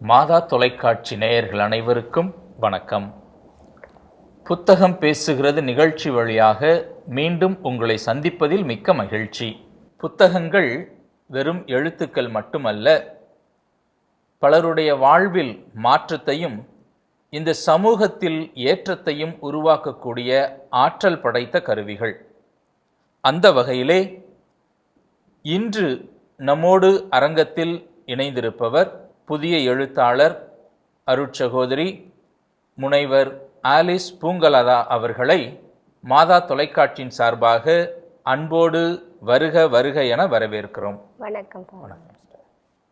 மாதா தொலைக்காட்சி நேயர்கள் அனைவருக்கும் வணக்கம். புத்தகம் பேசுகிறது நிகழ்ச்சி வழியாக மீண்டும் உங்களை சந்திப்பதில் மிக்க மகிழ்ச்சி. புத்தகங்கள் வெறும் எழுத்துக்கள் மட்டுமல்ல பலருடைய வாழ்வில் மாற்றத்தையும் இந்த சமூகத்தில் ஏற்றத்தையும் உருவாக்கக்கூடிய ஆற்றல் படைத்த கருவிகள். அந்த வகையிலே இன்று நம்மோடு அரங்கத்தில் இணைந்திருப்பவர் புதிய எழுத்தாளர் அருட்சகோதரி முனைவர் ஆலிஸ் பூங்கலதா அவர்களை மாதா தொலைக்காட்சியின் சார்பாக அன்போடு வருக வருக என வரவேற்கிறோம். வணக்கம் பா.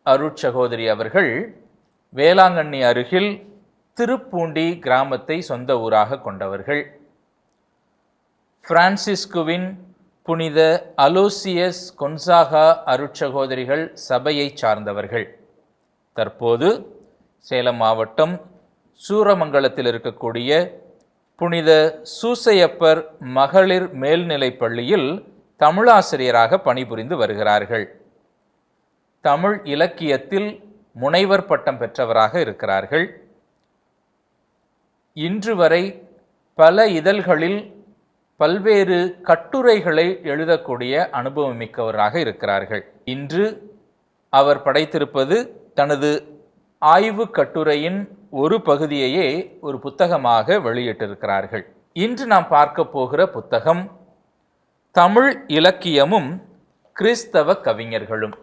அருட்சகோதரி அவர்கள் வேளாங்கண்ணி அருகில் திருப்பூண்டி கிராமத்தை சொந்த ஊராக கொண்டவர்கள். பிரான்சிஸ்குவின் புனித அலோசியஸ் கொன்சாகா அருட்சகோதரிகள் சபையை சார்ந்தவர்கள். தற்போது சேலம் மாவட்டம் சூரமங்கலத்தில் இருக்கக்கூடிய புனித சூசையப்பர் மகளிர் மேல்நிலைப் பள்ளியில் தமிழாசிரியராக பணிபுரிந்து வருகிறார்கள். தமிழ் இலக்கியத்தில் முனைவர் பட்டம் பெற்றவராக இருக்கிறார்கள். இன்று வரை பல இதழ்களில் பல்வேறு கட்டுரைகளை எழுதக்கூடிய அனுபவம் மிக்கவராக இருக்கிறார்கள். இன்று அவர் படைத்திருப்பது தனது ஆய்வு கட்டுரையின் ஒரு பகுதியையே ஒரு புத்தகமாக வெளியிட்டிருக்கிறார்கள். இன்று நாம் பார்க்க போகிற புத்தகம் தமிழ் இலக்கியமும் கிறிஸ்தவ கவிஞர்களும்.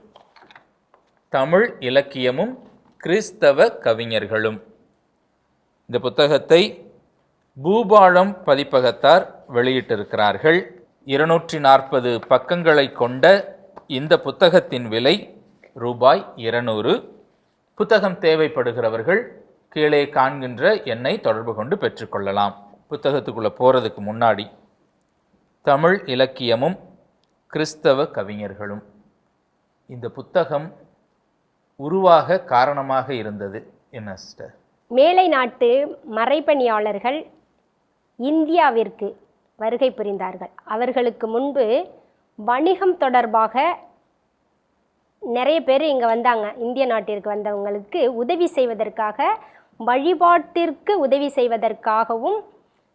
தமிழ் இலக்கியமும் கிறிஸ்தவ கவிஞர்களும். இந்த புத்தகத்தை பூபாலம் பதிப்பகத்தார் வெளியிட்டிருக்கிறார்கள். இருநூற்றி நாற்பது பக்கங்களை கொண்ட இந்த புத்தகத்தின் விலை ரூபாய் இருநூறு. புத்தகம் தேவைப்படுகிறவர்கள் கீழே காண்கின்ற எண்ணை தொடர்பு கொண்டு பெற்றுக்கொள்ளலாம் புத்தகத்துக்குள்ளே போகிறதுக்கு முன்னாடி தமிழ் இலக்கியமும் கிறிஸ்தவ கவிஞர்களும். இந்த புத்தகம் உருவாக காரணமாக இருந்தது என்ன சிஸ்டர்? மேலை நாட்டு மறைபணியாளர்கள் இந்தியாவிற்கு வருகை புரிந்தார்கள். அவர்களுக்கு முன்பு வணிகம் தொடர்பாக நிறைய பேர் இங்கே வந்தாங்க. இந்திய நாட்டிற்கு வந்தவங்களுக்கு உதவி செய்வதற்காக வழிபாட்டிற்கு உதவி செய்வதற்காகவும்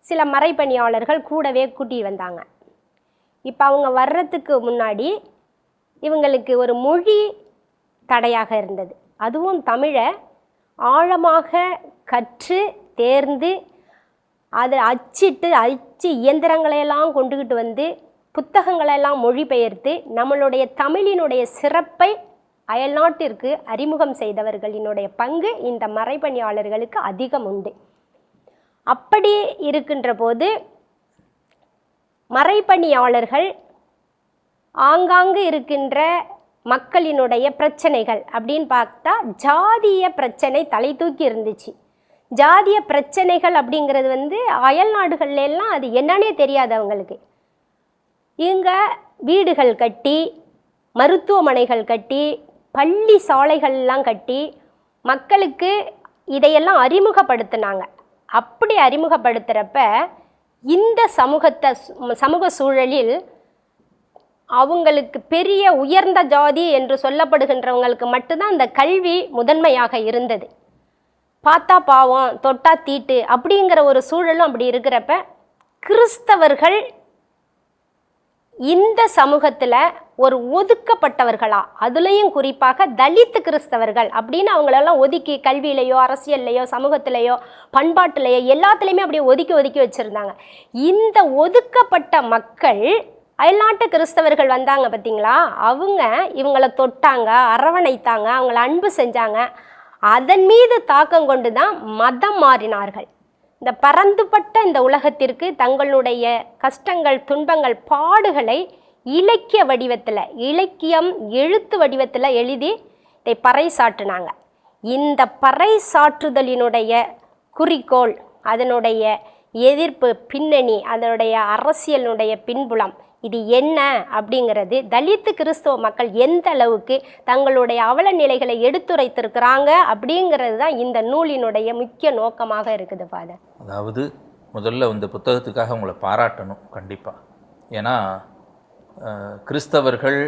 சில மறைப்பணியாளர்கள் கூடவே கூட்டி வந்தாங்க. இப்போ அவங்க வர்றதுக்கு முன்னாடி இவங்களுக்கு ஒரு மொழி தடையாக இருந்தது. அதுவும் தமிழை ஆழமாக கற்று தேர்ந்து அதை அச்சிட்டு அச்சு இயந்திரங்களையெல்லாம் கொண்டுக்கிட்டு வந்து புத்தகங்களெல்லாம் மொழிபெயர்த்து நம்மளுடைய தமிழினுடைய சிறப்பை அயல்நாட்டிற்கு அறிமுகம் செய்தவர்களினுடைய பங்கு இந்த மறைபணியாளர்களுக்கு அதிகம் உண்டு. அப்படி இருக்கின்ற போது மறைபணியாளர்கள் ஆங்காங்கு இருக்கின்ற மக்களினுடைய பிரச்சனைகள் அப்படின்னு பார்த்தா ஜாதிய பிரச்சனை தலை தூக்கி இருந்துச்சு. ஜாதிய பிரச்சனைகள் அப்படிங்கிறது வந்து அயல் நாடுகள்லாம் அது என்னன்னே தெரியாது அவங்களுக்கு இங்கே வீடுகள் கட்டி மருத்துவமனைகள் கட்டி பள்ளி சாலைகள்லாம் கட்டி மக்களுக்கு இதையெல்லாம் அறிமுகப்படுத்தினாங்க. அப்படி அறிமுகப்படுத்துகிறப்ப இந்த சமூகத்தை சு- சமூக சூழலில் அவங்களுக்கு பெரிய உயர்ந்த ஜாதி என்று சொல்லப்படுகின்றவங்களுக்கு மட்டும்தான் அந்த கல்வி முதன்மையாக இருந்தது. பார்த்தா பாவம் தொட்டா தீட்டு அப்படிங்கிற ஒரு சூழலும் அப்படி இருக்கிறப்ப கிறிஸ்தவர்கள் இந்த சமூகத்தில் ஒரு ஒதுக்கப்பட்டவர்களா? அதுலேயும் குறிப்பாக தலித்து கிறிஸ்தவர்கள் அப்படின்னு அவங்களெல்லாம் ஒதுக்கி கல்வியிலையோ அரசியல்லையோ சமூகத்திலேயோ பண்பாட்டிலேயோ எல்லாத்துலேயுமே அப்படியே ஒதுக்கி ஒதுக்கி வச்சுருந்தாங்க. இந்த ஒதுக்கப்பட்ட மக்கள் அயல்நாட்டு கிறிஸ்தவர்கள் வந்தாங்க பார்த்தீங்களா அவங்க இவங்களை தொட்டாங்க அரவணைத்தாங்க அவங்கள அன்பு செஞ்சாங்க. அதன் மீது தாக்கம் கொண்டு தான் மதம் மாறினார்கள். இந்த பரந்துபட்ட இந்த உலகத்திற்கு தங்களுடைய கஷ்டங்கள் துன்பங்கள் பாடுகளை இலக்கிய வடிவத்தில் இலக்கியம் எழுத்து வடிவத்தில் எழுதி இதை பறைசாற்றினாங்க. இந்த பறைசாற்றுதலினுடைய குறிக்கோள் அதனுடைய எதிர்ப்பு பின்னணி அதனுடைய அரசியலுடைய பின்புலம் இது என்ன அப்படிங்கிறது தலித்து கிறிஸ்தவ மக்கள் எந்த அளவுக்கு தங்களுடைய அவல நிலைகளை எடுத்துரைத்திருக்கிறாங்க அப்படிங்கிறது தான் இந்த நூலினுடைய முக்கிய நோக்கமாக இருக்குது ஃபாதர் அதாவது முதல்ல இந்த புத்தகத்துக்காக உங்களை பாராட்டணும் கண்டிப்பாக ஏன்னா கிறிஸ்தவர்கள்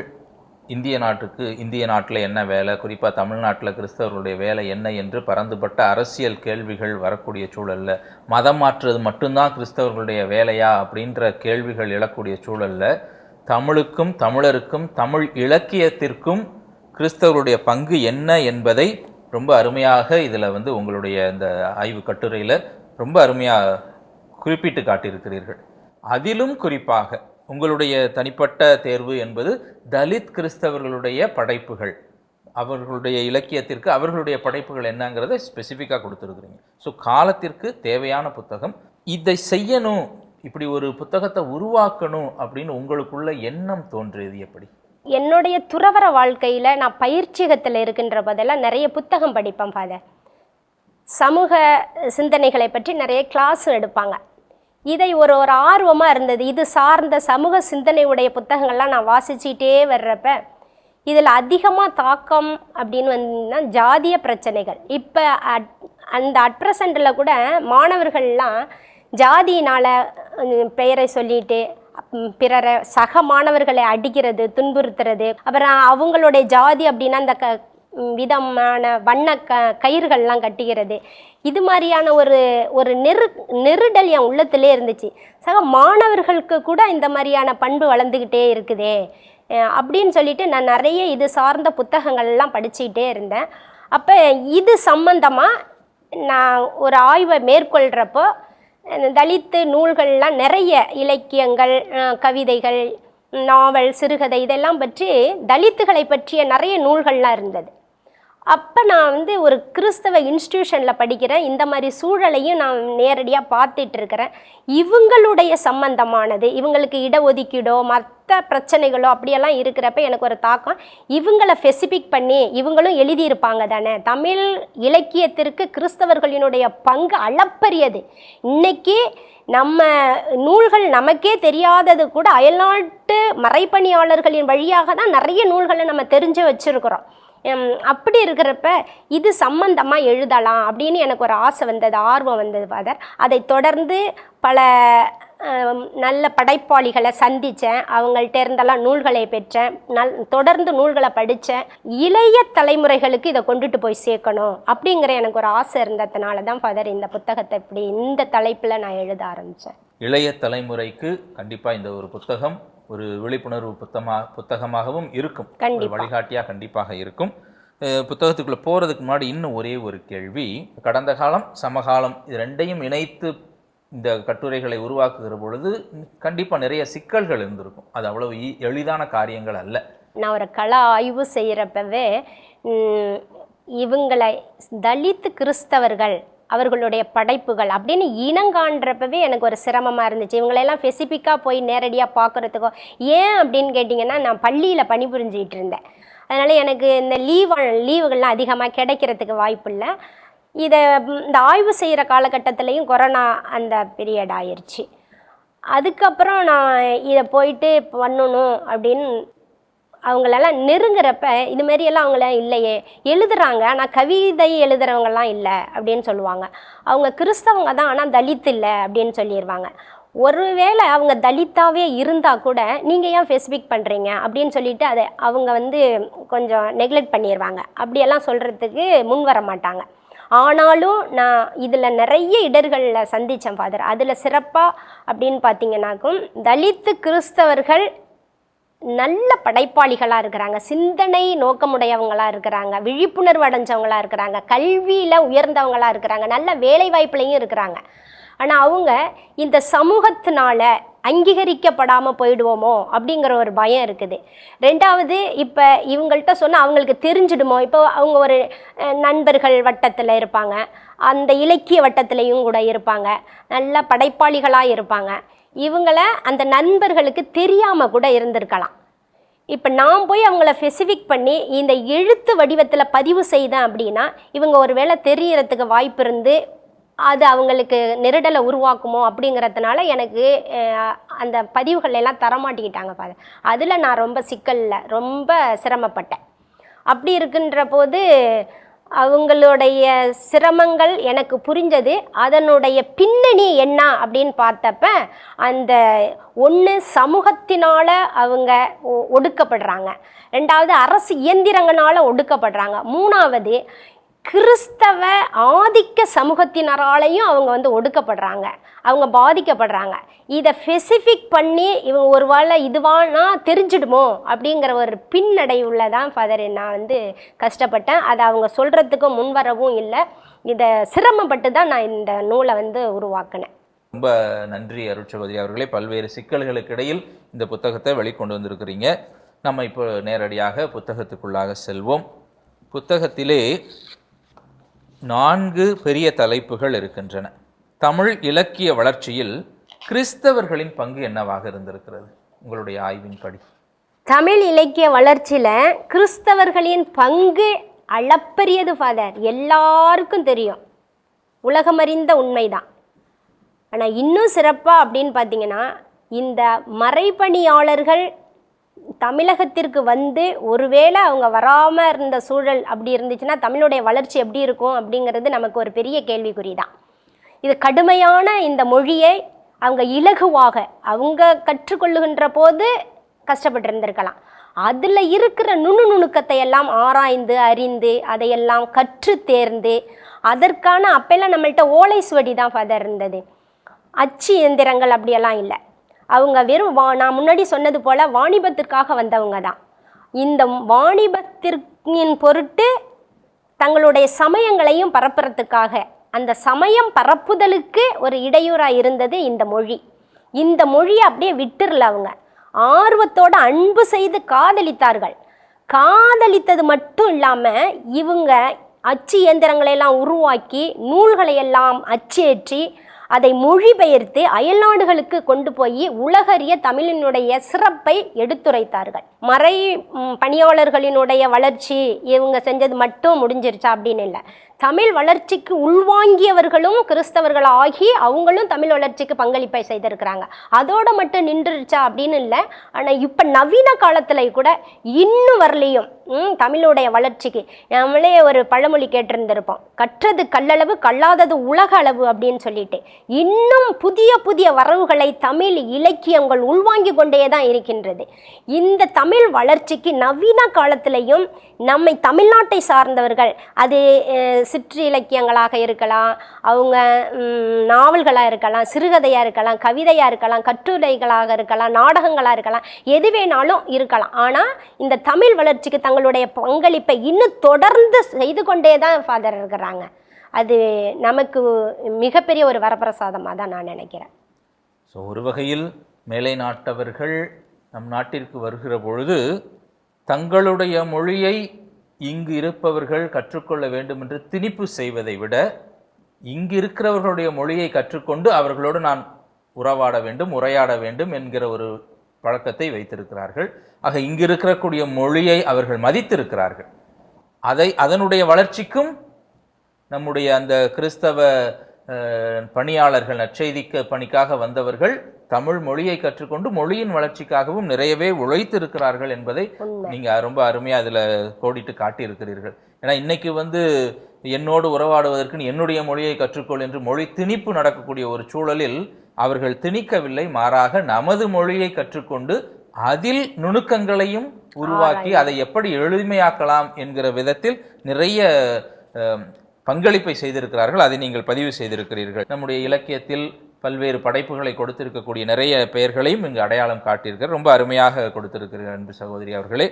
இந்திய நாட்டுக்கு இந்திய நாட்டில் என்ன வேலை? குறிப்பாக தமிழ்நாட்டில் கிறிஸ்தவர்களுடைய வேலை என்ன என்று பரந்துபட்ட அரசியல் கேள்விகள் வரக்கூடிய சூழலில். மதம் மாற்றுறது மட்டும்தான் கிறிஸ்தவர்களுடைய வேலையா அப்படின்ற கேள்விகள் எழக்கூடிய சூழல்ல. தமிழுக்கும் தமிழருக்கும் தமிழ் இலக்கியத்திற்கும் கிறிஸ்தவருடைய பங்கு என்ன என்பதை ரொம்ப அருமையாக இதில் வந்து உங்களுடைய இந்த ஆய்வு கட்டுரையில் ரொம்ப அருமையாக குறிப்பிட்டு காட்டியிருக்கிறீர்கள். அதிலும் குறிப்பாக உங்களுடைய தனிப்பட்ட தேர்வு என்பது தலித் கிறிஸ்தவர்களுடைய படைப்புகள். அவர்களுடைய இலக்கியத்திற்கு அவர்களுடைய படைப்புகள் என்னங்கிறத ஸ்பெசிஃபிக்காக கொடுத்துருக்குறீங்க. ஸோ காலத்திற்கு தேவையான புத்தகம் இதை செய்யணும் இப்படி ஒரு புத்தகத்தை உருவாக்கணும் அப்படின்னு உங்களுக்குள்ள எண்ணம் தோன்றியது எப்படி? என்னுடைய துறவர வாழ்க்கையில் நான் பயிற்சியகத்தில் இருக்கின்ற போதெல்லாம் நிறைய புத்தகம் படிப்பேன் ஃபாதர் சமூக சிந்தனைகளை பற்றி நிறைய கிளாஸ் எடுப்பாங்க. இதை ஒரு ஒரு ஆர்வமாக இருந்தது. இது சார்ந்த சமூக சிந்தனை உடைய புத்தகங்கள்லாம் நான் வாசிச்சிட்டே வர்றப்ப இதில் அதிகமாக தாக்கம் அப்படின்னு வந்தால் ஜாதிய பிரச்சனைகள். இப்போ அட் அந்த அட் ப்ரெசண்டில் கூட மாணவர்கள்லாம் ஜாதியினால் பெயரை சொல்லிட்டு பிறரை சக மாணவர்களை அடிக்கிறது துன்புறுத்துறது அப்புறம் அவங்களுடைய ஜாதி அப்படின்னா அந்த க விதமான வண்ண க கயிறுகள்லாம் கட்டுகிறது. இது மாதிரியான ஒரு ஒரு நெரு நெருடல் என் உள்ளத்திலே இருந்துச்சு. சக மாணவர்களுக்கு கூட இந்த மாதிரியான பண்பு வளர்ந்துக்கிட்டே இருக்குதே. அப்படின்னு சொல்லிட்டு நான் நிறைய இது சார்ந்த புத்தகங்கள்லாம் படிச்சுக்கிட்டே இருந்தேன். அப்போ இது சம்பந்தமாக நான் ஒரு ஆய்வை மேற்கொள்கிறப்போ தலித்து நூல்கள்லாம் நிறைய இலக்கியங்கள் கவிதைகள் நாவல் சிறுகதை இதெல்லாம் பற்றி தலித்துகளை பற்றிய நிறைய நூல்கள்லாம் இருந்தது. அப்போ நான் வந்து ஒரு கிறிஸ்தவ இன்ஸ்டியூஷனில் படிக்கிறேன். இந்த மாதிரி சூழலையும் நான் நேரடியாக பார்த்துட்டு இருக்கிறேன் இவங்களுடைய சம்பந்தமானது இவங்களுக்கு இடஒதுக்கீடோ மற்ற பிரச்சனைகளோ அப்படியெல்லாம் இருக்கிறப்ப எனக்கு ஒரு தாக்கம். இவங்களை ஸ்பெசிபிக் பண்ணி இவங்களும் எழுதியிருப்பாங்க தானே. தமிழ் இலக்கியத்திற்கு கிறிஸ்தவர்களினுடைய பங்கு அளப்பரியது. இன்னைக்கு நம்ம நூல்கள் நமக்கே தெரியாதது கூட அயல்நாட்டு மறைப்பணியாளர்களின் வழியாக தான் நிறைய நூல்களை நம்ம தெரிஞ்சு வச்சுருக்கிறோம். அப்படி இருக்கிறப்ப இது சம்பந்தமாக எழுதலாம் அப்படின்னு எனக்கு ஒரு ஆசை வந்தது ஆர்வம் வந்தது ஃபாதர். அதை தொடர்ந்து பல நல்ல படைப்பாளிகளை சந்தித்தேன் அவங்கள்ட்ட இருந்தெல்லாம் நூல்களை பெற்றேன். நல் தொடர்ந்து நூல்களை படித்தேன் இளைய தலைமுறைகளுக்கு இதை கொண்டுட்டு போய் சேர்க்கணும் அப்படிங்கிற எனக்கு ஒரு ஆசை இருந்ததுனால தான் ஃபாதர் இந்த புத்தகத்தை இப்படி இந்த தலைப்பில் நான் எழுத ஆரம்பித்தேன் இளைய தலைமுறைக்கு கண்டிப்பாக இந்த ஒரு புத்தகம் ஒரு விழிப்புணர்வு புத்தமா புத்தகமாகவும் இருக்கும். ஒரு கண்டிப்பா. வழிகாட்டியா கண்டிப்பாக இருக்கும். புத்தகத்துக்குள்ள போறதுக்கு முன்னாடி இன்னும் ஒரே ஒரு கேள்வி. கடந்த காலம் சமகாலம் இது ரெண்டையும் இணைத்து இந்த கட்டுரைகளை உருவாக்குகிற பொழுது கண்டிப்பா நிறைய சிக்கல்கள் இருந்திருக்கும். அது அவ்வளவு எளிதான காரியங்கள் அல்ல. நான் ஒரு கள ஆய்வு செய்கிறப்பவே இவங்களை தலித்து கிறிஸ்தவர்கள் அவர்களுடைய படைப்புகள் அப்படின்னு இனங்காண்றப்பவே எனக்கு ஒரு சிரமமாக இருந்துச்சு. இவங்களெல்லாம் ஸ்பெசிஃபிக்காக போய் நேரடியாக பார்க்குறதுக்கோ ஏன் அப்படின்னு கேட்டிங்கன்னா நான் பள்ளியில் பணிபுரிஞ்சிட்டு இருந்தேன். அதனால் எனக்கு இந்த லீவ் லீவுகள்லாம் அதிகமாக கிடைக்கிறதுக்கு வாய்ப்பு இல்லை இதை இந்த ஆய்வு செய்கிற காலகட்டத்திலையும் கொரோனா அந்த பீரியட் ஆயிடுச்சு அதுக்கப்புறம் நான் இதை போயிட்டு பண்ணணும் அப்படின்னு அவங்களெல்லாம் நெருங்குறப்ப இது மாதிரியெல்லாம் அவங்கள இல்லையே எழுதுறாங்க. ஆனால் கவிதை எழுதுறவங்கலாம் இல்லை அப்படின்னு சொல்லுவாங்க. அவங்க கிறிஸ்தவங்க தான் ஆனால் தலித் இல்லை அப்படின்னு சொல்லிடுவாங்க ஒருவேளை அவங்க தலித்தாவே இருந்தால் கூட நீங்கள் ஏன் ஃபெசிபிக் பண்ணுறீங்க அப்படின்னு சொல்லிட்டு அதை அவங்க வந்து கொஞ்சம் நெக்லெக்ட் பண்ணிடுவாங்க அப்படியெல்லாம் சொல்கிறதுக்கு முன் வர மாட்டாங்க. ஆனாலும் நான் இதில் நிறைய இடர்களில் சந்தித்தேன் ஃபாதர் அதில் சிறப்பாக அப்படின்னு பார்த்தீங்கன்னாக்கும் தலித்து கிறிஸ்தவர்கள் நல்ல படைப்பாளிகளாக இருக்கிறாங்க. சிந்தனை நோக்கமுடையவங்களாக இருக்கிறாங்க. விழிப்புணர்வு அடைஞ்சவங்களாக இருக்கிறாங்க. கல்வியில் உயர்ந்தவங்களாக இருக்கிறாங்க. நல்ல வேலை வாய்ப்புலையும் இருக்கிறாங்க. ஆனால் அவங்க இந்த சமூகத்தினால அங்கீகரிக்கப்படாமல் போயிடுவோமோ அப்படிங்கிற ஒரு பயம் இருக்குது. ரெண்டாவது இப்போ இவங்கள்ட்ட சொன்னால் அவங்களுக்கு தெரிஞ்சிடுமோ? இப்போ அவங்க ஒரு நண்பர்கள் வட்டத்தில் இருப்பாங்க. அந்த இலக்கிய வட்டத்திலையும் கூட இருப்பாங்க. நல்ல படைப்பாளிகளாக இருப்பாங்க. இவங்கள அந்த நண்பர்களுக்கு தெரியாமல் கூட இருந்திருக்கலாம். இப்போ நான் போய் அவங்கள ஸ்பெசிஃபிக் பண்ணி இந்த எழுத்து வடிவத்தில் பதிவு செய்தேன் அப்படின்னா இவங்க ஒரு வேளை தெரியறதுக்கு வாய்ப்பு இருந்து அது அவங்களுக்கு நெருடலை உருவாக்குமோ அப்படிங்கிறதுனால எனக்கு அந்த பதிவுகள் எல்லாம் தரமாட்டிக்கிட்டாங்க ஃபாதர் அதில் நான் ரொம்ப சிக்கலில் ரொம்ப சிரமப்பட்டேன். அப்படி இருக்குன்ற போது அவங்களுடைய சிரமங்கள் எனக்கு புரிஞ்சது. அதனுடைய பின்னணி என்ன அப்படின்னு பார்த்தப்ப அந்த ஒன்று சமூகத்தினால் அவங்க ஒ- ஒடுக்கப்படுறாங்க. ரெண்டாவது அரசு இயந்திரங்களால ஒடுக்கப்படுறாங்க. மூணாவது கிறிஸ்தவ ஆதிக்க சமூகத்தினராலையும் அவங்க வந்து ஒடுக்கப்படுறாங்க. அவங்க பாதிக்கப்படுறாங்க. இதை ஸ்பெசிஃபிக் பண்ணி இவங்க ஒரு வேளை இதுவானா தெரிஞ்சிடுமோ அப்படிங்கிற ஒரு பின்னடைவுள்ள தான் ஃபாதர் நான் வந்து கஷ்டப்பட்டேன். அதை அவங்க சொல்கிறதுக்கு முன்வரவும் இல்லை. இதை சிரமப்பட்டு தான் நான் இந்த நூலை வந்து உருவாக்கினேன். ரொம்ப நன்றி அருட்சபதி அவர்களே. பல்வேறு சிக்கல்களுக்கு இடையில் இந்த புத்தகத்தை வெளிக்கொண்டு வந்திருக்கிறீங்க. நம்ம இப்போ நேரடியாக புத்தகத்துக்குள்ளாக செல்வோம். புத்தகத்திலே நான்கு பெரிய தலைப்புகள் இருக்கின்றன. தமிழ் இலக்கிய வளர்ச்சியில் கிறிஸ்தவர்களின் பங்கு என்னவாக இருந்திருக்கிறது? உங்களுடைய ஆய்வின்படி. தமிழ் இலக்கிய வளர்ச்சியில் கிறிஸ்தவர்களின் பங்கு அளப்பரியது ஃபாதர் எல்லாருக்கும் தெரியும். உலகமறிந்த உண்மைதான். ஆனால் இன்னும் சிறப்பாக அப்படின்னு பார்த்தீங்கன்னா இந்த மறைபணியாளர்கள் தமிழகத்திற்கு வந்து ஒருவேளை அவங்க வராமல் இருந்த சூழல் அப்படி இருந்துச்சுன்னா தமிழுடைய வளர்ச்சி எப்படி இருக்கும் அப்படிங்கிறது நமக்கு ஒரு பெரிய கேள்விக்குறி தான் இது கடுமையான இந்த மொழியை அவங்க இலகுவாக அவங்க கற்றுக்கொள்ளுகின்ற போது கஷ்டப்பட்டு இருந்திருக்கலாம் அதில் இருக்கிற நுணு நுணுக்கத்தை எல்லாம் ஆராய்ந்து அறிந்து அதையெல்லாம் கற்று தேர்ந்து அதற்கான அப்பெல்லாம் நம்மள்கிட்ட ஓலை சுவடி தான் ஃபாதர் இருந்தது. அச்சு இயந்திரங்கள் அப்படியெல்லாம் இல்லை. அவங்க வெறும் வா நான் முன்னாடி சொன்னது போல் வாணிபத்திற்காக வந்தவங்க தான். இந்த வாணிபத்திற்கின் பொருட்டு தங்களுடைய சமயங்களையும் பரப்புறதுக்காக அந்த சமயம் பரப்புதலுக்கு ஒரு இடையூறாக இருந்தது இந்த மொழி. இந்த மொழியை அப்படியே விட்டுறல அவங்க. ஆர்வத்தோட அன்பு செய்து காதலித்தார்கள். காதலித்தது மட்டும் இல்லாமல் இவங்க அச்சு இயந்திரங்களை எல்லாம் உருவாக்கி நூல்களை எல்லாம் அச்சேற்றி அதை மொழிபெயர்த்து அயல்நாடுகளுக்கு கொண்டு போய் உலகறிய தமிழினுடைய சிறப்பை எடுத்துரைத்தார்கள். மறை பணியாளர்களினுடைய வளர்ச்சி இவங்க செஞ்சது மட்டும் முடிஞ்சிருச்சா அப்படின்னு இல்லை. தமிழ் வளர்ச்சிக்கு உள்வாங்கியவர்களும் கிறிஸ்தவர்கள் ஆகி அவங்களும் தமிழ் வளர்ச்சிக்கு பங்களிப்பை செய்திருக்கிறாங்க. அதோடு மட்டும் நின்றுருச்சா அப்படின்னு இல்லை. ஆனால் இப்போ நவீன காலத்தில் கூட இன்னும் வரலையும் தமிழுடைய வளர்ச்சிக்கு. நம்மளே ஒரு பழமொழி கேட்டிருந்திருப்போம். கற்றது கல்லளவு கல்லாதது உலக அளவு அப்படின்னு சொல்லிட்டு. இன்னும் புதிய புதிய வரவுகளை தமிழ் இலக்கியங்கள் உள்வாங்கி கொண்டே தான் இருக்கின்றது. இந்த தமிழ் வளர்ச்சிக்கு நவீன காலத்திலையும் நம்மை தமிழ்நாட்டை சார்ந்தவர்கள் அது சிற்று சிற்றிலக்கியங்களாக இருக்கலாம் அவங்க நாவல்களாக இருக்கலாம் சிறுகதையாக இருக்கலாம் கவிதையாக இருக்கலாம் கட்டுரைகளாக இருக்கலாம் நாடகங்களாக இருக்கலாம் எது வேணாலும் இருக்கலாம். ஆனால் இந்த தமிழ் வளர்ச்சிக்கு தங்களுடைய பங்களிப்பை இன்னும் தொடர்ந்து செய்து கொண்டே தான் ஃபாதர் இருக்கிறாங்க. அது நமக்கு மிகப்பெரிய ஒரு வரப்பிரசாதமாக தான் நான் நினைக்கிறேன். ஸோ ஒரு வகையில் மேலை நாட்டவர்கள் நம் நாட்டிற்கு வருகிற பொழுது தங்களுடைய மொழியை இங்கு இருப்பவர்கள் கற்றுக்கொள்ள வேண்டும் என்று திணிப்பு செய்வதை விட இங்கு இருக்கிறவர்களுடைய மொழியை கற்றுக்கொண்டு அவர்களோடு நான் உறவாட வேண்டும் உரையாட வேண்டும் என்கிற ஒரு பழக்கத்தை வைத்திருக்கிறார்கள். ஆக இங்கு இருக்கக்கூடிய மொழியை அவர்கள் மதித்திருக்கிறார்கள். அதை அதனுடைய வளர்ச்சிக்கும் நம்முடைய அந்த கிறிஸ்தவ பணியாளர்கள் நற்செய்திக்க பணிக்காக வந்தவர்கள் தமிழ் மொழியை கற்றுக்கொண்டு மொழியின் வளர்ச்சிக்காகவும் நிறையவே உழைத்திருக்கிறார்கள் என்பதை உண்மை. நீங்க ரொம்ப அருமையா அதுல கோடிட்டு காட்டியிருக்கிறீர்கள். ஏன்னா இன்னைக்கு வந்து என்னோடு உறவாடுவதற்கு என்னுடைய மொழியை கற்றுக்கொள் என்று மொழி திணிப்பு நடக்கக்கூடிய ஒரு சூழலில் அவர்கள் திணிக்கவில்லை. மாறாக நமது மொழியை கற்றுக்கொண்டு அதில் நுணுக்கங்களையும் உருவாக்கி அதை எப்படி எளிமையாக்கலாம் என்கிற விதத்தில் நிறைய பங்களிப்பை செய்திருக்கிறார்கள் அதை நீங்கள் பதிவு செய்திருக்கிறீர்கள். நம்முடைய இலக்கியத்தில் பல்வேறு படைப்புகளை கொடுத்திருக்கக்கூடிய நிறைய பெயர்களையும் இங்கு அடையாளம் காட்டியிருக்கிறார். ரொம்ப அருமையாக கொடுத்திருக்கிறீர்கள் அன்பு சகோதரி அவர்களே.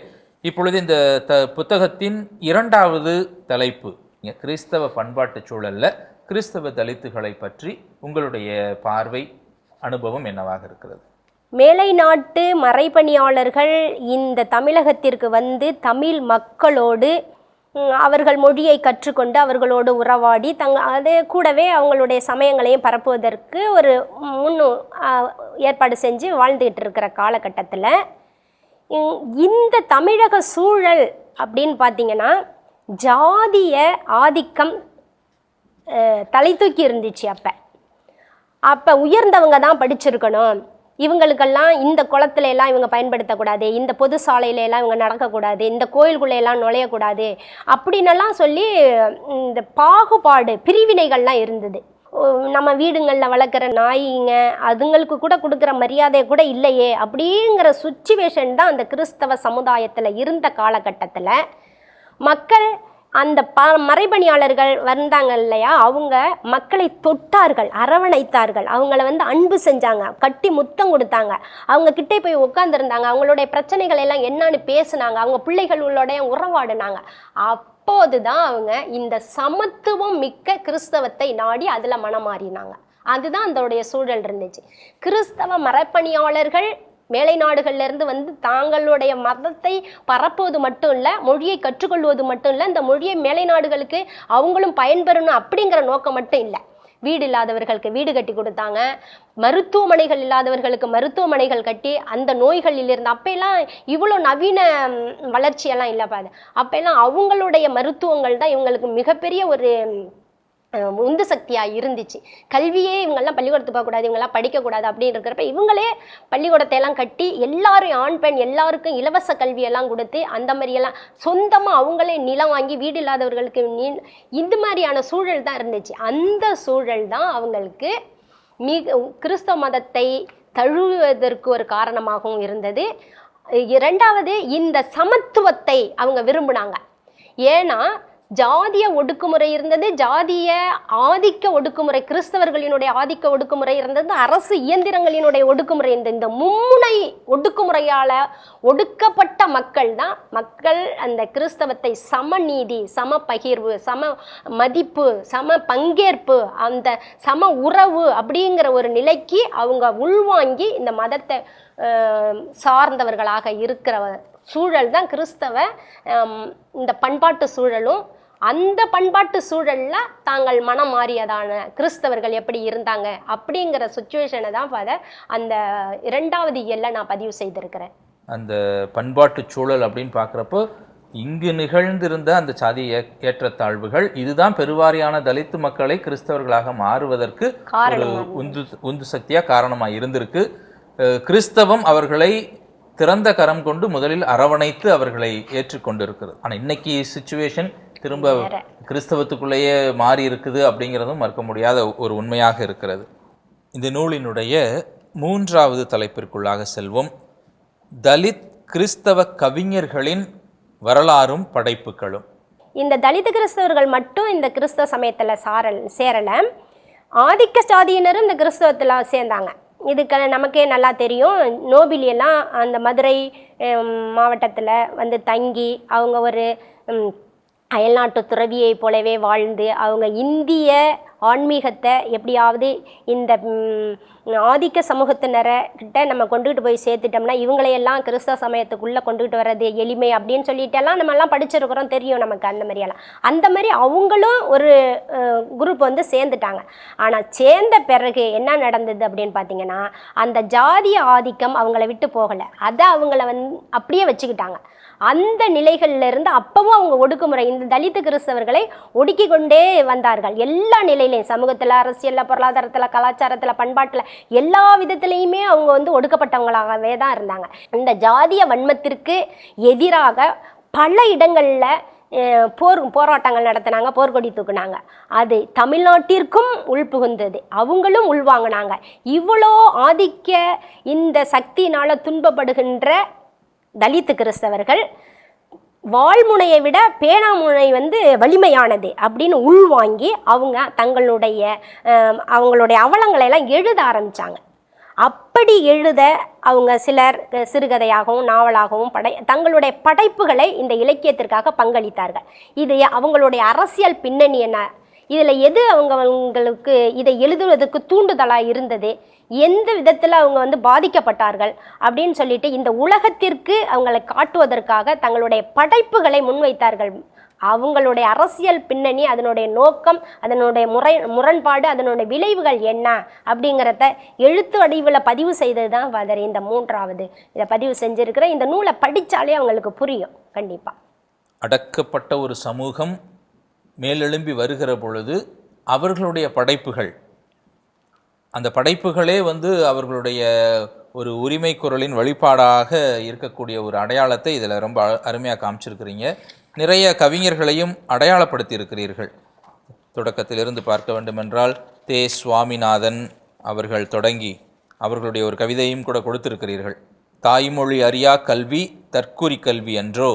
இப்பொழுது இந்த த புத்தகத்தின் இரண்டாவது தலைப்பு இங்கே கிறிஸ்தவ பண்பாட்டு சூழலில் கிறிஸ்தவ தலித்துகளை பற்றி உங்களுடைய பார்வை அனுபவம் என்னவாக இருக்கிறது? மேலை நாட்டு மறைபணியாளர்கள் இந்த தமிழகத்திற்கு வந்து தமிழ் மக்களோடு அவர்கள் மொழியை கற்றுக்கொண்டு அவர்களோடு உறவாடி தங்க அது கூடவே அவங்களுடைய சமயங்களையும் பரப்புவதற்கு ஒரு முன்னு ஏற்பாடு செஞ்சு வாழ்ந்துகிட்டு இருக்கிற காலகட்டத்தில். இ- இந்த தமிழக சூழல் அப்படின்னு பார்த்தீங்கன்னா ஜாதிய ஆதிக்கம் தலை தூக்கி இருந்துச்சு அப்போ. அப்போ உயர்ந்தவங்க தான் படிச்சிருக்கணும். இவங்களுக்கெல்லாம் இந்த குளத்துல எல்லாம் இவங்க பயன்படுத்தக்கூடாது இந்த பொது சாலையில எல்லாம் இவங்க நடக்கக்கூடாது இந்த கோயிலுக்குள்ள எல்லாம் நுழையக்கூடாது அப்படின்னெல்லாம் சொல்லி இந்த பாகுபாடு பிரிவினைகள்லாம் இருந்தது. நம்ம வீடுங்களில் வளர்க்குற நாய்ங்க அதுங்களுக்கு கூட கொடுக்குற மரியாதை கூட இல்லையே அப்படிங்கிற சுச்சுவேஷன் தான் அந்த கிறிஸ்தவ சமுதாயத்தில் இருந்த காலகட்டத்தில். மக்கள் அந்த ப மறைபணியாளர்கள் வந்தாங்க இல்லையா? அவங்க மக்களை தொட்டார்கள் அரவணைத்தார்கள். அவங்கள வந்து அன்பு செஞ்சாங்க கட்டி முத்தம் கொடுத்தாங்க. அவங்க கிட்டே போய் உட்காந்துருந்தாங்க அவங்களுடைய பிரச்சனைகள் எல்லாம் என்னன்னு பேசுனாங்க. அவங்க பிள்ளைகளோட உறவாடினாங்க. அப்போதுதான் அவங்க இந்த சமத்துவம் மிக்க கிறிஸ்தவத்தை நாடி அதில் மனமாறினாங்க. அதுதான் அதோடைய சூழல் இருந்துச்சு. கிறிஸ்தவ மரப்பணியாளர்கள் மேலை நாடுகள்லேருந்து வந்து தாங்களுடைய மதத்தை பரப்புவது மட்டும் இல்லை மொழியை கற்றுக்கொள்வது மட்டும் இல்லை இந்த மொழியை மேலை நாடுகளுக்கு அவங்களும் பயன்பெறணும் அப்படிங்கிற நோக்கம் மட்டும் இல்லை. வீடு இல்லாதவர்களுக்கு வீடு கட்டி கொடுத்தாங்க. மருத்துவமனைகள் இல்லாதவர்களுக்கு மருத்துவமனைகள் கட்டி அந்த நோய்களில் இருந்து அப்பெல்லாம் இவ்வளோ நவீன வளர்ச்சியெல்லாம் இல்லை பாது அப்பெல்லாம் அவங்களுடைய மருத்துவங்கள் தான் இவங்களுக்கு மிகப்பெரிய ஒரு உந்து சக்தியாக இருந்துச்சு. கல்வியே இவங்கெல்லாம் பள்ளிக்கூடத்துக்கு போகக்கூடாது இவங்கெல்லாம் படிக்கக்கூடாது அப்படின்னு இருக்கிறப்ப இவங்களே பள்ளிக்கூடத்தை எல்லாம் கட்டி எல்லாரும் ஆண் பெண் எல்லாருக்கும் இலவச கல்வியெல்லாம் கொடுத்து அந்த மாதிரியெல்லாம் சொந்தமாக அவங்களே நிலம் வாங்கி வீடு இல்லாதவர்களுக்கு நீ இந்த மாதிரியான சூழல் தான் இருந்துச்சு. அந்த சூழல் தான் அவங்களுக்கு மிக கிறிஸ்தவ மதத்தை தழுவுவதற்கு ஒரு காரணமாகவும் இருந்தது. இரண்டாவது இந்த சமத்துவத்தை அவங்க விரும்பினாங்க. ஏன்னா ஜாதிய ஒடுக்குமுறை இருந்தது ஜாதிய ஆதிக்க ஒடுக்குமுறை கிறிஸ்தவர்களினுடைய ஆதிக்க ஒடுக்குமுறை இருந்தது அரசு இயந்திரங்களினுடைய ஒடுக்குமுறை இருந்தது. இந்த மும்முனை ஒடுக்குமுறையால் ஒடுக்கப்பட்ட மக்கள் தான் மக்கள் அந்த கிறிஸ்தவத்தை சமநீதி சம பகிர்வு சம மதிப்பு சம பங்கேற்பு அந்த சம உறவு அப்படிங்கிற ஒரு நிலைக்கு அவங்க உள்வாங்கி இந்த மதத்தை சார்ந்தவர்களாக இருக்கிற சூழல் தான் கிறிஸ்தவ இந்த பண்பாட்டு சூழலும் அந்த பண்பாட்டு சூழல்ல தாங்கள் மனம் மாறியதான கிறிஸ்தவர்கள் எப்படி இருந்தாங்க அப்படிங்கிற சுச்சுவேஷனை தான் ஃபாதர் அந்த இரண்டாவது இயல்ல நான் பதிவு செய்திருக்கிறேன். அந்த பண்பாட்டு சூழல் அப்படின்னு பார்க்குறப்போ இங்கு நிகழ்ந்திருந்த அந்த சாதிய ஏ- ஏற்றத்தாழ்வுகள் இதுதான் பெருவாரியான தலித்து மக்களை கிறிஸ்தவர்களாக மாறுவதற்கு ஒரு காரணம் உந்து உந்து சக்தியா காரணமா இருந்திருக்கு. கிறிஸ்தவம் அவர்களை திறந்த கரம் கொண்டு முதலில் அரவணைத்து அவர்களை ஏற்றுக்கொண்டிருக்கிறது. ஆனா இன்னைக்கு சுச்சுவேஷன் திரும்ப. கிறிஸ்தவத்துக்குள்ளேயே மாறி இருக்குது அப்படிங்கிறதும் மறுக்க முடியாத ஒரு உண்மையாக இருக்கிறது. இந்த நூலினுடைய மூன்றாவது தலைப்பிற்குள்ளாக செல்வோம். தலித் கிறிஸ்தவ கவிஞர்களின் வரலாறும் படைப்புகளும். இந்த தலித கிறிஸ்தவர்கள் மட்டும் இந்த கிறிஸ்தவ சமயத்தில் சாரல் சேரலை. ஆதிக்க சாதியினரும் இந்த கிறிஸ்தவத்தில் சேர்ந்தாங்க. இதுக்கு நமக்கே நல்லா தெரியும். நோபிலி எல்லாம் அந்த மதுரை மாவட்டத்தில் வந்து தங்கி அவங்க ஒரு அயல்நாட்டு துறவியை போலவே வாழ்ந்து அவங்க இந்திய ஆன்மீகத்தை எப்படியாவது இந்த ஆதிக்க சமூகத்தினரை கிட்ட நம்ம கொண்டுகிட்டு போய் சேர்த்துட்டோம்னா இவங்களையெல்லாம் கிறிஸ்தவ சமயத்துக்குள்ளே கொண்டுகிட்டு வர்றது எளிமை அப்படின்னு சொல்லிட்டெல்லாம் நம்ம எல்லாம் படிச்சிருக்கிறோம் தெரியும் நமக்கு அந்த மாதிரியெல்லாம். அந்த மாதிரி அவங்களும் ஒரு குரூப் வந்து சேர்ந்துட்டாங்க. ஆனால் சேர்ந்த பிறகு என்ன நடந்தது அப்படின்னு பார்த்தீங்கன்னா அந்த ஜாதிய ஆதிக்கம் அவங்கள விட்டு போகலை. அதை அவங்கள வந்து அப்படியே வச்சுக்கிட்டாங்க. அந்த நிலைகளில் இருந்து அப்பவும் அவங்க ஒடுக்குமுறை இந்த தலித்து கிறிஸ்தவர்களை ஒடுக்கி கொண்டே வந்தார்கள். எல்லா நிலையிலையும் சமூகத்தில் அரசியலில் பொருளாதாரத்தில் கலாச்சாரத்தில் பண்பாட்டில் எல்லா விதத்துலேயுமே அவங்க வந்து ஒடுக்கப்பட்டவங்களாகவே தான் இருந்தாங்க. இந்த ஜாதிய வன்மத்திற்கு எதிராக பல இடங்களில் போர் போராட்டங்கள் நடத்தினாங்க போர்க்கொடி தூக்குனாங்க. அது தமிழ்நாட்டிற்கும் உள்புகுந்தது. அவங்களும் உள்வாங்கினாங்க. இவ்வளோ ஆதிக்க இந்த சக்தியினால் துன்பப்படுகின்ற தலித்து கிறிஸ்தவர்கள் வாழ்முனையை விட பேனாமுனை வந்து வலிமையானது அப்படின்னு உள்வாங்கி அவங்க தங்களுடைய அவங்களுடைய அவலங்களை எல்லாம் எழுத ஆரம்பித்தாங்க அப்படி எழுத அவங்க சிலர் சிறுகதையாகவும் நாவலாகவும் படை தங்களுடைய படைப்புகளை இந்த இலக்கியத்திற்காக பங்களித்தார்கள். இது அவங்களுடைய அரசியல் பின்னணி என்ன? இதில் எது அவங்க அவங்களுக்கு இதை எழுதுவதற்கு தூண்டுதலாக இருந்தது? எந்த விதத்தில் அவங்க வந்து பாதிக்கப்பட்டார்கள்? அப்படின்னு சொல்லிட்டு இந்த உலகத்திற்கு அவங்களை காட்டுவதற்காக தங்களுடைய படைப்புகளை முன்வைத்தார்கள். அவங்களுடைய அரசியல் பின்னணி அதனுடைய நோக்கம் அதனுடைய முறை முரண்பாடு அதனுடைய விளைவுகள் என்ன? அப்படிங்கிறத எழுத்து வடிவில் பதிவு செய்தது தான் ஃபாதர் இந்த மூன்றாவது. இதை பதிவு செஞ்சுருக்கிற இந்த நூலை படித்தாலே அவங்களுக்கு புரியும். கண்டிப்பாக அடக்கப்பட்ட ஒரு சமூகம் மேலெழும்பி வருகிற பொழுது அவர்களுடைய படைப்புகள். அந்த படைப்புகளே வந்து அவர்களுடைய ஒரு உரிமை குரலின் வழிபாடாக இருக்கக்கூடிய ஒரு அடையாளத்தை இதில் ரொம்ப அருமையாக காமிச்சிருக்கிறீங்க. நிறைய கவிஞர்களையும் அடையாளப்படுத்தி இருக்கிறீர்கள் தொடக்கத்திலிருந்து பார்க்க வேண்டுமென்றால் தே. சுவாமிநாதன் அவர்கள் தொடங்கி அவர்களுடைய ஒரு கவிதையும் கூட கொடுத்திருக்கிறீர்கள். தாய்மொழி அறியா கல்வி தற்குறி கல்வி என்றோ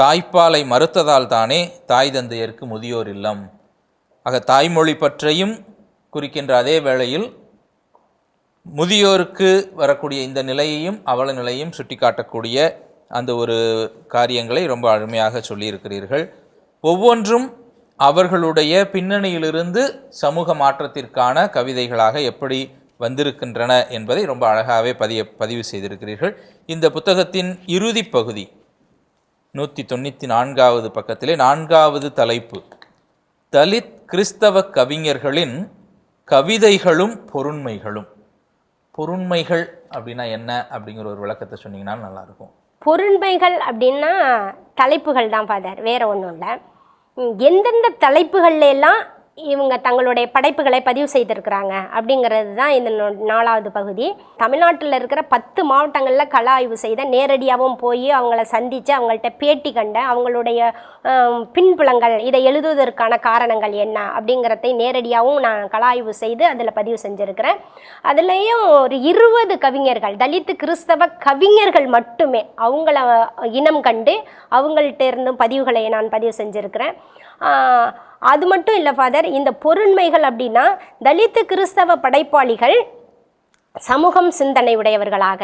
தாய்ப்பாலை மறுத்ததால் தானே தாய் தந்தையருக்கு முதியோர் இல்லம். ஆக தாய்மொழி பற்றையும் குறிக்கின்ற அதே வேளையில் முதியோருக்கு வரக்கூடிய இந்த நிலையையும் அவல நிலையும் சுட்டிக்காட்டக்கூடிய அந்த ஒரு காரியங்களை ரொம்ப அருமையாக சொல்லியிருக்கிறீர்கள். ஒவ்வொன்றும் அவர்களுடைய பின்னணியிலிருந்து சமூக மாற்றத்திற்கான கவிதைகளாக எப்படி வந்திருக்கின்றன என்பதை ரொம்ப அழகாகவே பதிய பதிவு செய்திருக்கிறீர்கள். இந்த புத்தகத்தின் இறுதி பகுதி நூற்றி தொண்ணூற்றி நான்காவது பக்கத்திலே நான்காவது தலைப்பு. தலித் கிறிஸ்தவ கவிஞர்களின் கவிதைகளும் பொருண்மைகளும். பொருண்மைகள் அப்படின்னா என்ன அப்படிங்கிற ஒரு விளக்கத்தை சொன்னீங்கன்னா நல்லாயிருக்கும். பொருண்மைகள் அப்படின்னா தலைப்புகள் தான் ஃபாதர் வேற ஒன்றும் இல்லை. எந்தெந்த தலைப்புகள்லாம் எல்லாம் இவங்க தங்களுடைய படைப்புகளை பதிவு செய்திருக்கிறாங்க அப்படிங்கிறது தான் இந்த நாலாவது பகுதி. தமிழ்நாட்டில் இருக்கிற பத்து மாவட்டங்களில் கள ஆய்வு செய்த நேரடியாகவும் போய் அவங்கள சந்தித்து அவங்கள்ட்ட பேட்டி கண்ட அவங்களுடைய பின்புலங்கள் இதை எழுதுவதற்கான காரணங்கள் என்ன அப்படிங்கிறதை நேரடியாகவும் நான் கள ஆய்வு செய்து அதில் பதிவு செஞ்சுருக்கிறேன். அதுலேயும் ஒரு இருபது கவிஞர்கள் தலித்து கிறிஸ்தவ கவிஞர்கள் மட்டுமே அவங்கள இனம் கண்டு அவங்கள்ட்ட இருந்தும் பதிவுகளை நான் பதிவு செஞ்சுருக்கிறேன். அது மட்டும் இல்லை ஃபாதர் இந்த பொருண்மைகள் அப்படின்னா தலித்து கிறிஸ்தவ படைப்பாளிகள் சமூகம் சிந்தனை உடையவர்களாக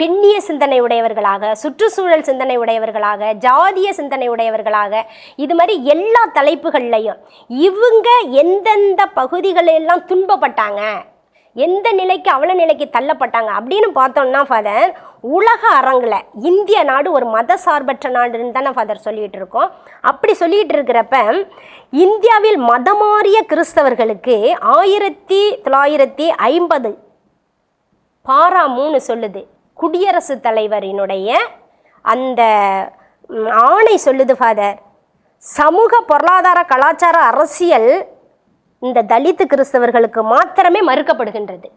பெண்ணிய சிந்தனை உடையவர்களாக சுற்றுச்சூழல் சிந்தனை உடையவர்களாக ஜாதிய சிந்தனை உடையவர்களாக இது மாதிரி எல்லா தலைப்புகள்லையும் இவங்க எந்தெந்த பகுதிகளெல்லாம் துன்பப்பட்டாங்க எந்த நிலைக்கு அவல நிலைக்கு தள்ளப்பட்டாங்க அப்படின்னு பார்த்தோம்னா ஃபாதர் உலக அரங்கில் இந்திய நாடு ஒரு மத சார்பற்ற நாடுன்னு தானே ஃபாதர் சொல்லிகிட்டு இருக்கோம் அப்படி சொல்லிகிட்டு இருக்கிறப்ப இந்தியாவில் மதமாறிய கிறிஸ்தவர்களுக்கு ஆயிரத்தி தொள்ளாயிரத்தி ஐம்பது பாரா மூணு சொல்லுது. குடியரசுத் தலைவரினுடைய அந்த ஆணை சொல்லுது ஃபாதர் சமூக பொருளாதார கலாச்சார அரசியல் இந்த தலித்து கிறிஸ்தவர்களுக்கு மாத்திரமே மறுக்கப்படுகின்றது.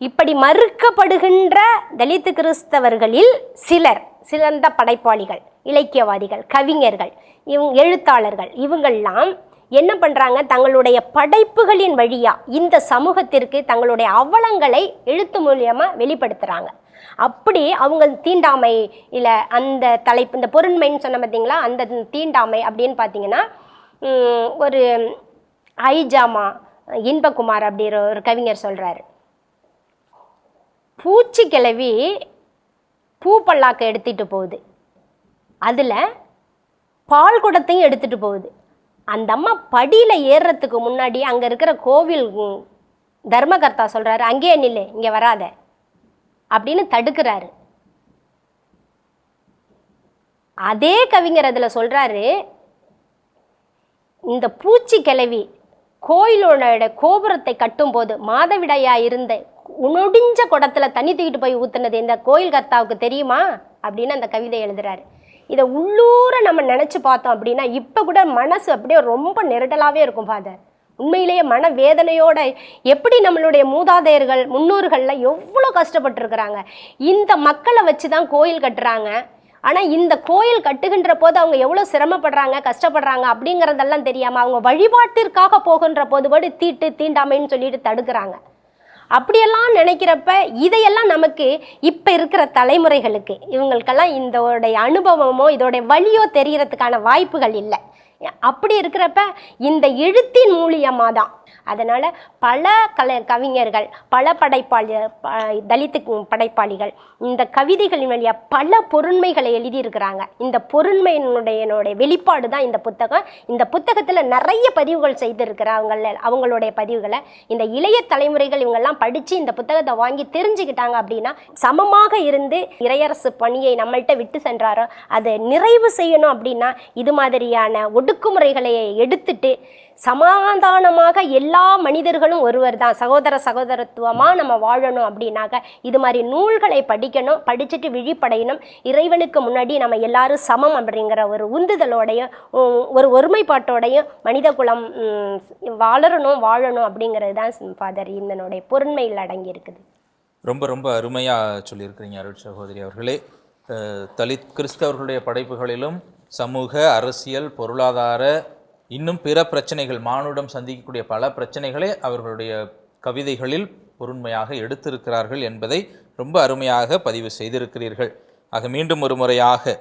இப்படி மறுக்கப்படுகின்ற தலித்து கிறிஸ்தவர்களில் சிலர் சிறந்த படைப்பாளிகள் இலக்கியவாதிகள் கவிஞர்கள் இவங்க எழுத்தாளர்கள் இவங்கெல்லாம் என்ன பண்ணுறாங்க தங்களுடைய படைப்புகளின் வழியாக இந்த சமூகத்திற்கு தங்களுடைய அவலங்களை எழுத்து மூலியமாக வெளிப்படுத்துகிறாங்க அப்படி அவங்க தீண்டாமை இல்லை அந்த தலைப்பு இந்த பொருண்மைன்னு சொன்ன பார்த்தீங்களா அந்த தீண்டாமை அப்படின்னு பார்த்தீங்கன்னா ஒரு ஐஜாமா இன்பகுமார் அப்படிங்கிற ஒரு கவிஞர் சொல்கிறாரு பூச்சி கிளவி பூ பல்லாக்கை எடுத்துகிட்டு போகுது. அதில் பால் குடத்தையும் எடுத்துகிட்டு போகுது. அந்த அம்மா படியில் ஏறுறதுக்கு முன்னாடி அங்கே இருக்கிற கோவில் தர்மகர்த்தா சொல்கிறாரு அங்கேயே நில்லு இங்கே வராத அப்படின்னு தடுக்கிறாரு. அதே கவிஞர் அதில் சொல்கிறாரு இந்த பூச்சி கிளவி கோயிலோட கோபுரத்தை கட்டும்போது மாதவிடையாக இருந்த நொடிஞ்ச குடத்துல தண்ணி தூக்கிட்டு போய் ஊத்துனது இந்த கோயில் கர்த்தாவுக்கு தெரியுமா? அப்படின்னு அந்த கவிதை எழுதுறாரு. இதை உள்ளூர நம்ம நினச்சி பார்த்தோம் அப்படின்னா இப்போ கூட மனசு அப்படியே ரொம்ப நெருடலாகவே இருக்கும் ஃபாதர் உண்மையிலேயே மன வேதனையோட எப்படி நம்மளுடைய மூதாதையர்கள் முன்னோர்கள்ல எவ்வளோ கஷ்டப்பட்டுருக்குறாங்க. இந்த மக்களை வச்சு தான் கோயில் கட்டுறாங்க. ஆனால் இந்த கோயில் கட்டுகின்ற போது அவங்க எவ்வளோ சிரமப்படுறாங்க கஷ்டப்படுறாங்க அப்படிங்கிறதெல்லாம் தெரியாமல் அவங்க வழிபாட்டிற்காக போகின்ற போது கூட தீட்டு தீண்டாமைன்னு சொல்லிட்டு தடுக்கிறாங்க. அப்படியெல்லாம் நினைக்கிறப்ப இதையெல்லாம் நமக்கு இப்போ இருக்கிற தலைமுறைகளுக்கு இவங்களுக்கெல்லாம் இதோடைய அனுபவமோ இதோடைய வழியோ தெரிகிறதுக்கான வாய்ப்புகள் இல்லை. அப்படி இருக்கிறப்ப இந்த எழுத்தின் மூலியமாக தான் அதனால் பல கல கவிஞர்கள் பல படைப்பாளி ப- தலித்து படைப்பாளிகள் இந்த கவிதைகளின் வழியாக பல பொருண்மைகளை எழுதியிருக்கிறாங்க. இந்த பொருண்மையினுடைய வெளிப்பாடு தான் இந்த புத்தகம். இந்த புத்தகத்தில் நிறைய பதிவுகள் செய்திருக்கிறாங்க அவங்களுடைய பதிவுகளை இந்த இளைய தலைமுறைகள் இவங்கெல்லாம் படித்து இந்த புத்தகத்தை வாங்கி தெரிஞ்சுக்கிட்டாங்க அப்படின்னா சமமாக இருந்து இறையரசு பணியை நம்மள்கிட்ட விட்டு சென்றாரோ அதை நிறைவு செய்யணும் அப்படின்னா இது மாதிரியான ஒடுக்குமுறைகளை எடுத்துட்டு சமாதானமாக எல்லா மனிதர்களும் ஒருவர் தான் சகோதர சகோதரத்துவமாக நம்ம வாழணும் அப்படின்னாக்க இது மாதிரி நூல்களை படிக்கணும் படிச்சுட்டு விழிப்படையணும். இறைவனுக்கு முன்னாடி நம்ம எல்லாரும் சமம் அப்படிங்கிற ஒரு உந்துதலோடையும் ஒரு ஒருமைப்பாட்டோடையும் மனித குலம் வளரணும் வாழணும் அப்படிங்கிறது தான் ஃபாதர் இதனுடைய பொருண்மையில் அடங்கி இருக்குது ரொம்ப ரொம்ப அருமையாக சொல்லியிருக்கிறீங்க அருள் சகோதரி அவர்களே. தலித் கிறிஸ்தவர்களுடைய படைப்புகளிலும் சமூக அரசியல் பொருளாதார இன்னும் பிற பிரச்சனைகள் மானுடம் சந்திக்கக்கூடிய பல பிரச்சனைகளை அவர்களுடைய கவிதைகளில் பொருண்மையாக எடுத்திருக்கிறார்கள் என்பதை ரொம்ப அருமையாக பதிவு செய்திருக்கிறீர்கள். ஆக மீண்டும் ஒரு முறையாக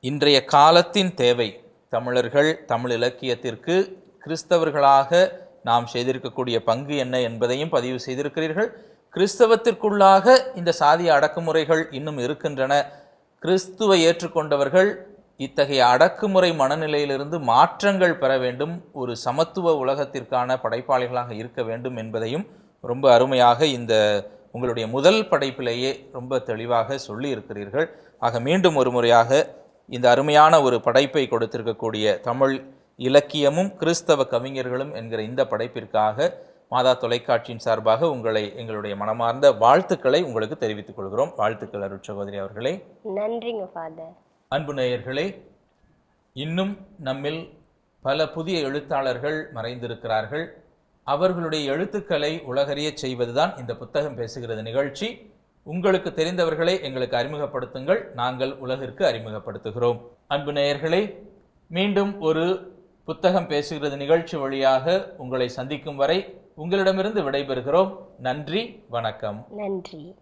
இன்றைய காலத்தின் தேவை தமிழர்கள் தமிழ் இலக்கியத்திற்கு கிறிஸ்தவர்களாக நாம் செய்திருக்கக்கூடிய பங்கு என்ன என்பதையும் பதிவு செய்திருக்கிறீர்கள். கிறிஸ்தவத்திற்குள்ளாக இந்த சாதிய அடக்குமுறைகள் இன்னும் இருக்கின்றன. கிறிஸ்துவை ஏற்றுக்கொண்டவர்கள் இத்தகைய அடக்குமுறை மனநிலையிலிருந்து மாற்றங்கள் பெற வேண்டும் ஒரு சமத்துவ உலகத்திற்கான படைப்பாளிகளாக இருக்க வேண்டும் என்பதையும் ரொம்ப அருமையாக இந்த உங்களுடைய முதல் படைப்பிலேயே ரொம்ப தெளிவாக சொல்லி இருக்கிறீர்கள் ஆக மீண்டும் ஒரு முறையாக இந்த அருமையான ஒரு படைப்பை கொடுத்திருக்கக்கூடிய தமிழ் இலக்கியமும் கிறிஸ்தவ கவிஞர்களும் என்கிற இந்த படைப்பிற்காக மாதா தொலைக்காட்சியின் சார்பாக உங்களை எங்களுடைய மனமார்ந்த வாழ்த்துக்களை உங்களுக்கு தெரிவித்துக் கொள்கிறோம். வாழ்த்துக்கள் அருட்சகோதரி அவர்களே. நன்றிங்க ஃபாதர் அன்பு நேயர்களே இன்னும் நம்மில் பல புதிய எழுத்தாளர்கள் மறைந்திருக்கிறார்கள். அவர்களுடைய எழுத்துக்களை உலகறிய செய்வதுதான் இந்த புத்தகம் பேசுகிறது நிகழ்ச்சி. உங்களுக்கு தெரிந்தவர்களை எங்களுக்கு அறிமுகப்படுத்துங்கள். நாங்கள் உலகிற்கு அறிமுகப்படுத்துகிறோம். அன்பு நேயர்களே மீண்டும் ஒரு புத்தகம் பேசுகிறது நிகழ்ச்சி வழியாக உங்களை சந்திக்கும் வரை உங்களிடமிருந்து விடைபெறுகிறோம். நன்றி வணக்கம். நன்றி.